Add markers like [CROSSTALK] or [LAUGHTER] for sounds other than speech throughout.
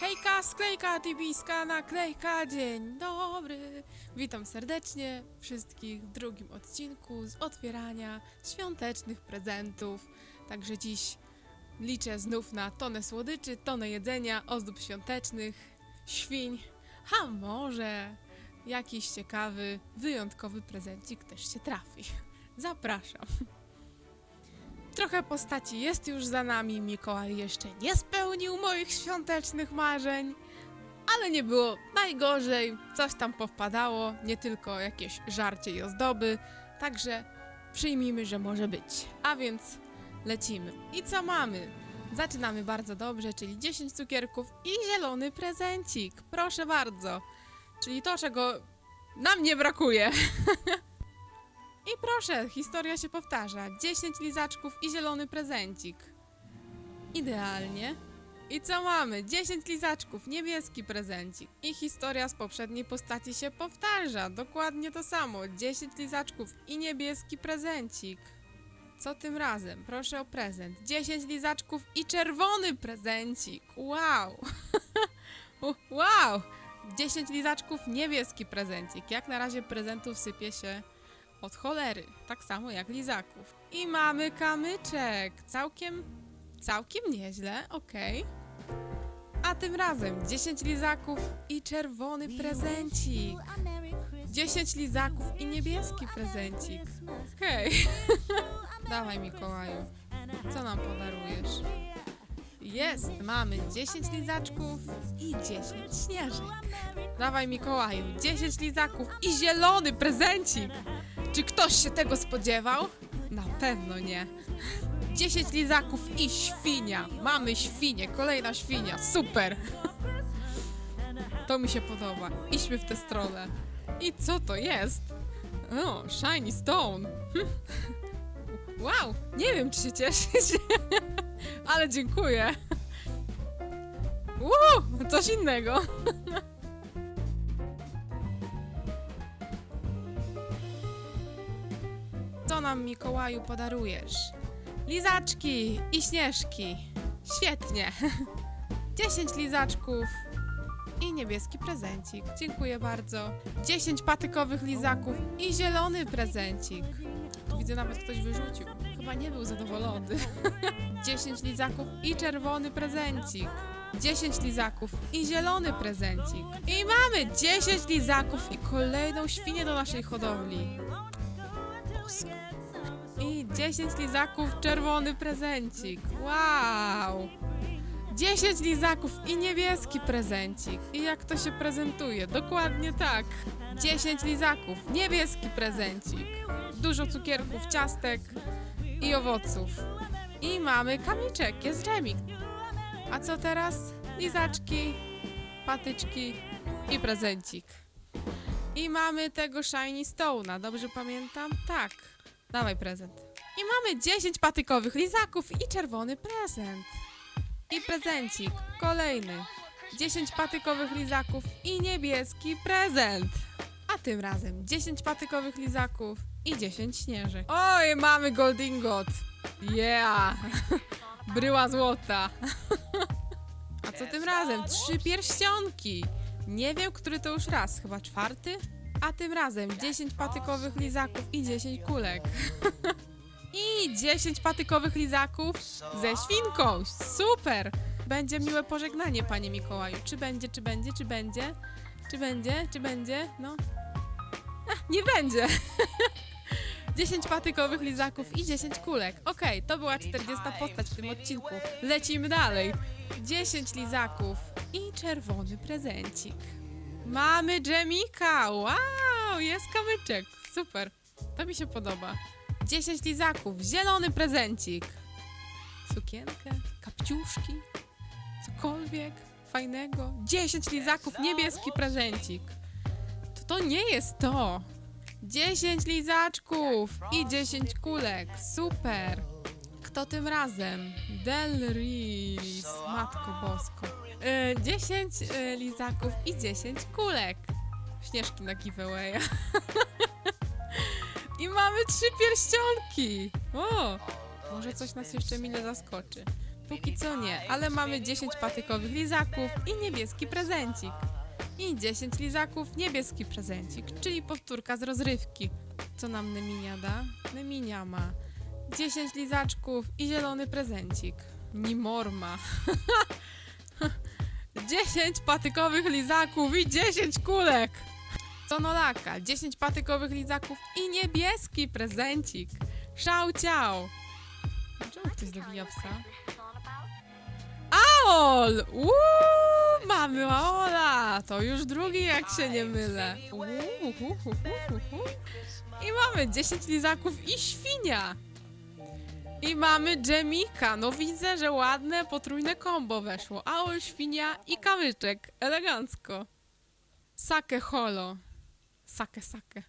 Hejka, sklejka, tybiska, naklejka, dzień dobry. Witam serdecznie wszystkich w drugim odcinku z otwierania świątecznych prezentów. Także dziś liczę znów na tonę słodyczy, tonę jedzenia, ozdób świątecznych, świń, a może jakiś ciekawy, wyjątkowy prezencik też się trafi. Zapraszam. Trochę postaci jest już za nami. Mikołaj jeszcze nie spełnił moich świątecznych marzeń, ale nie było najgorzej. Coś tam powpadało, nie tylko jakieś żarcie i ozdoby, także przyjmijmy, że może być. A więc lecimy. I co mamy? Zaczynamy bardzo dobrze, czyli 10 cukierków i zielony prezencik. Proszę bardzo. Czyli to, czego nam nie brakuje. [LAUGHS] I proszę, historia się powtarza. 10 lizaczków i zielony prezencik. Idealnie. I co mamy? 10 lizaczków, niebieski prezencik. I historia z poprzedniej postaci się powtarza. Dokładnie to samo. 10 lizaczków i niebieski prezencik. Co tym razem? Proszę o prezent. 10 lizaczków i czerwony prezencik. Wow! [LAUGHS] wow! 10 lizaczków, niebieski prezencik. Jak na razie prezentów sypie się od cholery, tak samo jak lizaków. I mamy kamyczek, całkiem, całkiem nieźle, okej. A tym razem 10 lizaków i czerwony prezencik. 10 lizaków i niebieski prezencik. Hej, [LAUGHS] dawaj Mikołaju, co nam podarujesz? Jest, mamy 10 lizaczków i 10 śnieżek. Dawaj Mikołaju, 10 lizaków i zielony prezencik. Czy ktoś się tego spodziewał? Na pewno nie. 10 lizaków i świnia. Mamy świnię, kolejna świnia. Super. [LAUGHS] To mi się podoba. Idźmy w tę stronę. I co to jest? O, shiny stone. [LAUGHS] Wow, nie wiem czy się cieszyć, [LAUGHS] ale dziękuję. Uuu, coś innego. Co nam Mikołaju podarujesz? Lizaczki i śnieżki. Świetnie. [LAUGHS] 10 lizaczków i niebieski prezencik. Dziękuję bardzo. 10 patykowych lizaków i zielony prezencik. Widzę nawet ktoś wyrzucił. Chyba nie był zadowolony. [LAUGHS] 10 lizaków i czerwony prezencik. 10 lizaków i zielony prezencik. I mamy 10 lizaków i kolejną świnię do naszej hodowli. Bosko. I 10 lizaków, czerwony prezencik. Wow! 10 lizaków i niebieski prezencik. I jak to się prezentuje? Dokładnie tak. 10 lizaków, niebieski prezencik. Dużo cukierków, ciastek i owoców. I mamy kamyczek, jest dżemik. A co teraz? Lizaczki, patyczki i prezencik. I mamy tego Shiny Stone'a, dobrze pamiętam? Tak. Dawaj prezent. I mamy 10 patykowych lizaków i czerwony prezent. I prezencik, kolejny. 10 patykowych lizaków i niebieski prezent. A tym razem 10 patykowych lizaków i 10 śnieżek. Oj, mamy Goldingot. Yeah! [LAUGHS] Bryła złota. [LAUGHS] A co tym razem? Trzy pierścionki. Nie wiem, który to już raz, chyba czwarty? A tym razem 10 patykowych lizaków i 10 kulek. [LAUGHS] I 10 patykowych lizaków ze świnką. Super! Będzie miłe pożegnanie, panie Mikołaju. Czy będzie, czy będzie, czy będzie? Czy będzie, czy będzie? No. Ach, nie będzie. [LAUGHS] 10 patykowych lizaków i 10 kulek. Okej, to była 40 postać w tym odcinku. Lecimy dalej. 10 lizaków i czerwony prezencik. Mamy dżemika! Wow, jest kamyczek. Super. To mi się podoba. 10 lizaków, zielony prezencik. Sukienkę, kapciuszki, cokolwiek fajnego. 10 lizaków, niebieski prezencik. To to nie jest to. 10 lizaczków i 10 kulek. Super. Kto tym razem? Delris, Matko Bosko. E, 10 e, lizaków i 10 kulek. Śnieżki na giveawaya. [LAUGHS] I mamy trzy pierścionki. O, może coś nas jeszcze mile zaskoczy. Póki co nie, ale mamy 10 patykowych lizaków i niebieski prezencik. I 10 lizaków, niebieski prezencik, czyli powtórka z rozrywki. Co nam Neminia da? Neminia ma 10 lizaczków i zielony prezencik. Nimorma. [LAUGHS] 10 patykowych lizaków i 10 kulek. Sonolaka, 10 patykowych lizaków i niebieski prezencik. Szał ciał. Czemu ktoś dobija psa? Aol! Uuu, mamy Aola! To już drugi, jak się nie mylę. Uuu, hu, hu, hu, hu, hu. I mamy 10 lizaków i świnia. I mamy dżemika. No widzę, że ładne potrójne kombo weszło. Aol, świnia i kamyczek. Elegancko. Sake holo. Sake, sake.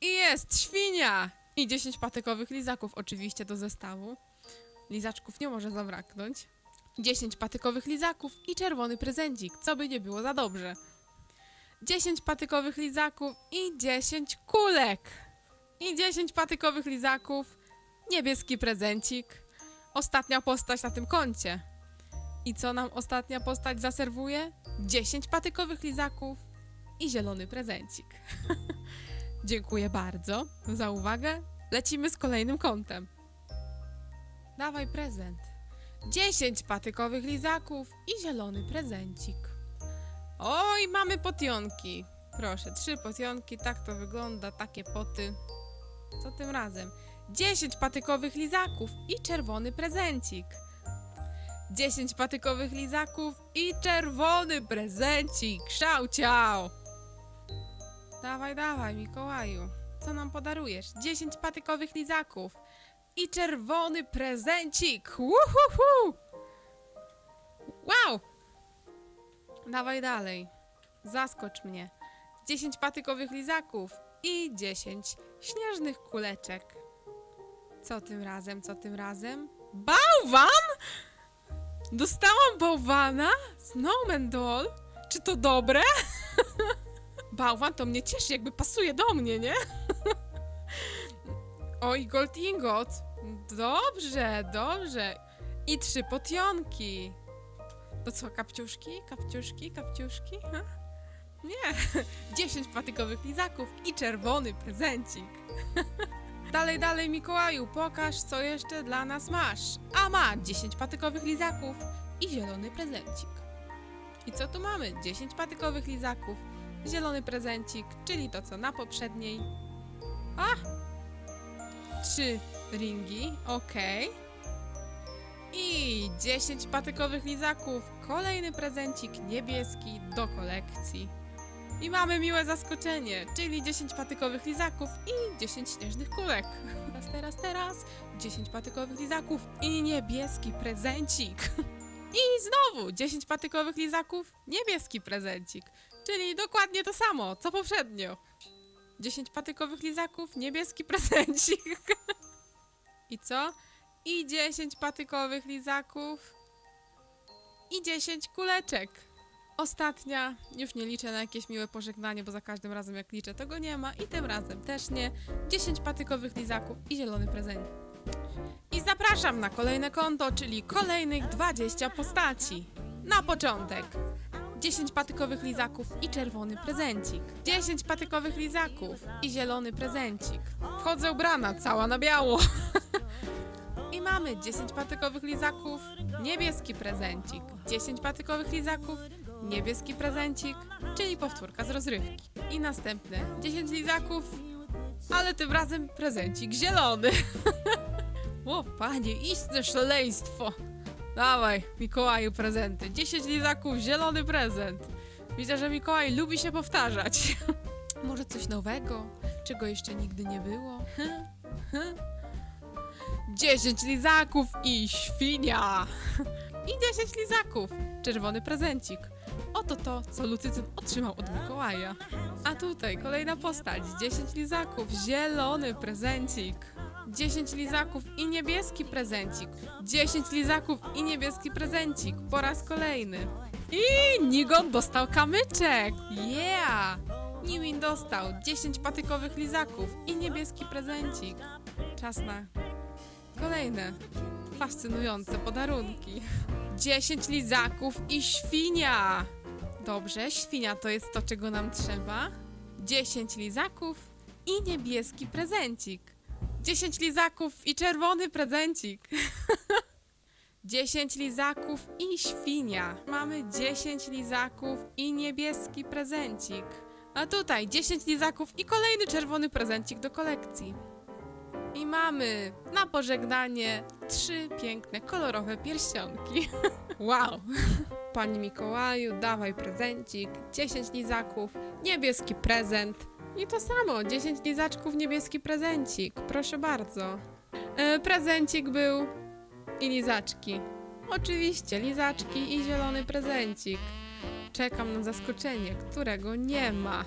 I jest świnia! I 10 patykowych lizaków oczywiście do zestawu. Lizaczków nie może zabraknąć. 10 patykowych lizaków i czerwony prezencik, co by nie było za dobrze. 10 patykowych lizaków i 10 kulek. I 10 patykowych lizaków, niebieski prezencik. Ostatnia postać na tym koncie. I co nam ostatnia postać zaserwuje? 10 patykowych lizaków i zielony prezencik. [LAUGHS] Dziękuję bardzo za uwagę. Lecimy z kolejnym kątem. Dawaj prezent. 10 patykowych lizaków i zielony prezencik. Oj, mamy potionki. Proszę, trzy potionki, tak to wygląda, takie poty. Co tym razem? 10 patykowych lizaków i czerwony prezencik. 10 patykowych lizaków i czerwony prezencik. Szał ciao! Dawaj, dawaj, Mikołaju. Co nam podarujesz? 10 patykowych lizaków i czerwony prezencik. Uhuhu! Wow! Dawaj dalej. Zaskocz mnie. 10 patykowych lizaków i 10 śnieżnych kuleczek. Co tym razem, co tym razem? Bałwan? Dostałam bałwana? Snowman Doll? Czy to dobre? [LAUGHS] Bałwan to mnie cieszy, jakby pasuje do mnie, nie? [LAUGHS] Oj, Gold Ingot. Dobrze, dobrze. I trzy potionki. To co, kapciuszki? Kapciuszki? Kapciuszki? Ha? Nie. [LAUGHS] Dziesięć patykowych lizaków i czerwony prezencik. Dalej, dalej, Mikołaju, pokaż, co jeszcze dla nas masz. A ma 10 patykowych lizaków i zielony prezencik. I co tu mamy? 10 patykowych lizaków, zielony prezencik, czyli to co na poprzedniej. A! Trzy ringi, okej. I 10 patykowych lizaków, kolejny prezencik niebieski do kolekcji. I mamy miłe zaskoczenie, czyli 10 patykowych lizaków i 10 śnieżnych kulek. Teraz, teraz, teraz 10 patykowych lizaków i niebieski prezencik. I znowu 10 patykowych lizaków, niebieski prezencik. Czyli dokładnie to samo, co poprzednio. 10 patykowych lizaków, niebieski prezencik. I co? I 10 patykowych lizaków. I 10 kuleczek. Ostatnia, już nie liczę na jakieś miłe pożegnanie, bo za każdym razem jak liczę, to go nie ma. I tym razem też nie. 10 patykowych lizaków i zielony prezent. I zapraszam na kolejne konto, czyli kolejnych 20 postaci. Na początek 10 patykowych lizaków i czerwony prezencik. 10 patykowych lizaków i zielony prezencik. Wchodzę ubrana, cała na biało. [LAUGHS] I mamy 10 patykowych lizaków, niebieski prezencik. 10 patykowych lizaków, niebieski prezencik, czyli powtórka z rozrywki. I następne 10 lizaków, ale tym razem prezencik zielony. [LAUGHS] o panie, istne szaleństwo. Dawaj, Mikołaju prezenty. 10 lizaków, zielony prezent. Widzę, że Mikołaj lubi się powtarzać. [LAUGHS] Może coś nowego, czego jeszcze nigdy nie było? [LAUGHS] 10 lizaków i świnia! I 10 lizaków, czerwony prezencik. Oto to, co Lucycyn otrzymał od Mikołaja. A tutaj kolejna postać, 10 lizaków, zielony prezencik. 10 lizaków i niebieski prezencik. 10 lizaków i niebieski prezencik. Po raz kolejny. I Nigon dostał kamyczek. Yeah! Nimin dostał 10 patykowych lizaków i niebieski prezencik. Czas na kolejne fascynujące podarunki. 10 lizaków i świnia! Dobrze, świnia to jest to, czego nam trzeba. 10 lizaków i niebieski prezencik. 10 lizaków i czerwony prezencik. [LAUGHS] 10 lizaków i świnia. Mamy 10 lizaków i niebieski prezencik. A tutaj 10 lizaków i kolejny czerwony prezencik do kolekcji. I mamy na pożegnanie trzy piękne, kolorowe pierścionki. [LAUGHS] wow! Panie Mikołaju, dawaj prezencik, 10 lizaków, niebieski prezent. I to samo, 10 lizaczków, niebieski prezencik. Proszę bardzo. E, prezencik był i lizaczki. Oczywiście, lizaczki i zielony prezencik. Czekam na zaskoczenie, którego nie ma.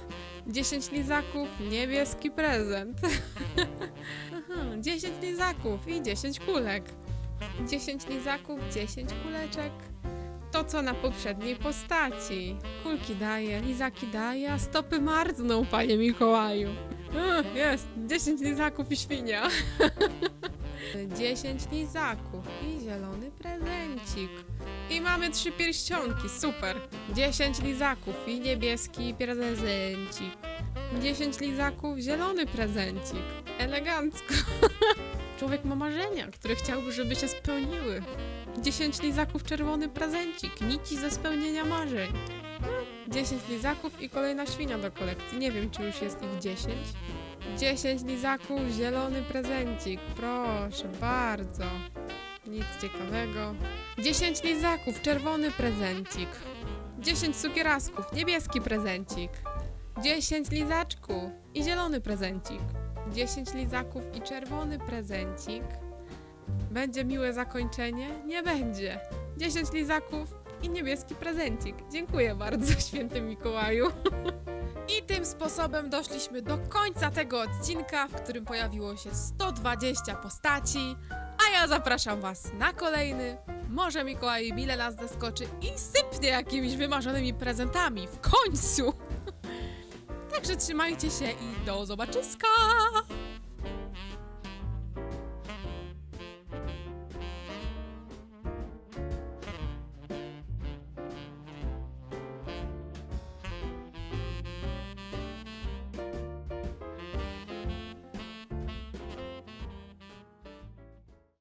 10 lizaków, niebieski prezent. [LAUGHS] Aha, 10 lizaków i 10 kulek. 10 lizaków, 10 kuleczek. To co na poprzedniej postaci. Kulki daje, lizaki daje, a stopy marzną, panie Mikołaju. Ach, jest, 10 lizaków i świnia. [LAUGHS] 10 lizaków i zielony prezencik. I mamy trzy pierścionki, super. 10 lizaków i niebieski prezencik. 10 lizaków, zielony prezencik. Elegancko. [LAUGHS] Człowiek ma marzenia, które chciałby, żeby się spełniły. 10 lizaków, czerwony prezencik. Nici ze spełnienia marzeń. 10 lizaków i kolejna świnia do kolekcji. Nie wiem, czy już jest ich 10. 10 lizaków, zielony prezencik. Proszę bardzo. Nic ciekawego. 10 lizaków, czerwony prezencik. 10 cukierasków, niebieski prezencik. 10 lizaczków i zielony prezencik. 10 lizaków i czerwony prezencik. Będzie miłe zakończenie? Nie będzie. 10 lizaków i niebieski prezencik. Dziękuję bardzo, [LAUGHS] święty Mikołaju. I tym sposobem doszliśmy do końca tego odcinka, w którym pojawiło się 120 postaci. A ja zapraszam Was na kolejny. Może Mikołaj mile nas zaskoczy i sypnie jakimiś wymarzonymi prezentami. W końcu! [LAUGHS] Także trzymajcie się i do zobaczyska!